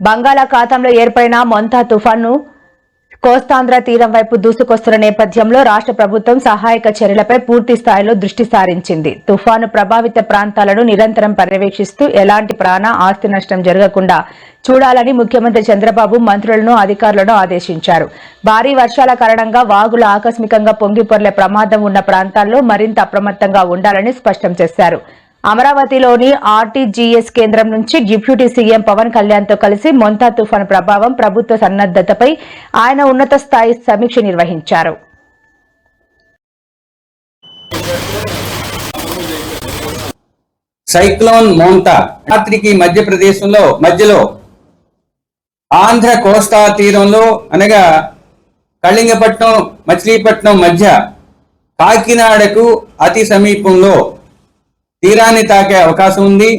బంగాళాఖాతంలో ఏర్పడిన మొంతా తుఫాను కోస్తాంధ్ర తీరం వైపు దూసుకొస్తున్న నేపథ్యంలో రాష్ట్ర ప్రభుత్వం సహాయక చర్యలపై పూర్తి స్థాయిలో దృష్టి సారించింది. తుఫాను ప్రభావిత ప్రాంతాలను నిరంతరం పర్యవేక్షిస్తూ ఎలాంటి ప్రాణ ఆస్తి నష్టం జరగకుండా చూడాలని ముఖ్యమంత్రి చంద్రబాబు మంత్రులను అధికారులను ఆదేశించారు. భారీ వర్షాల కారణంగా వాగులు ఆకస్మికంగా పొంగిపొర్లే ప్రమాదం ఉన్న ప్రాంతాల్లో మరింత అప్రమత్తంగా ఉండాలని స్పష్టం చేశారు. అమరావతిలోని ఆర్టీజీఎస్ కేంద్రం నుంచి డిప్యూటీ సీఎం పవన్ కళ్యాణ్తో కలిసి మొంతా తుఫాను ప్రభావం ప్రభుత్వ సన్నద్దతపై ఆయన ఉన్నత స్థాయి సమీక్ష నిర్వహించారు. సైక్లోన్ మోంతా రాత్రికి మధ్యప్రదేశంలో మధ్యలో ఆంధ్ర కోస్తా తీరంలో అనగా కళింగపట్నం మచిలీపట్నం మధ్య కాకినాడకు అతి సమీపంలో తీరాన్ని తాకే అవకాశం ఉంది.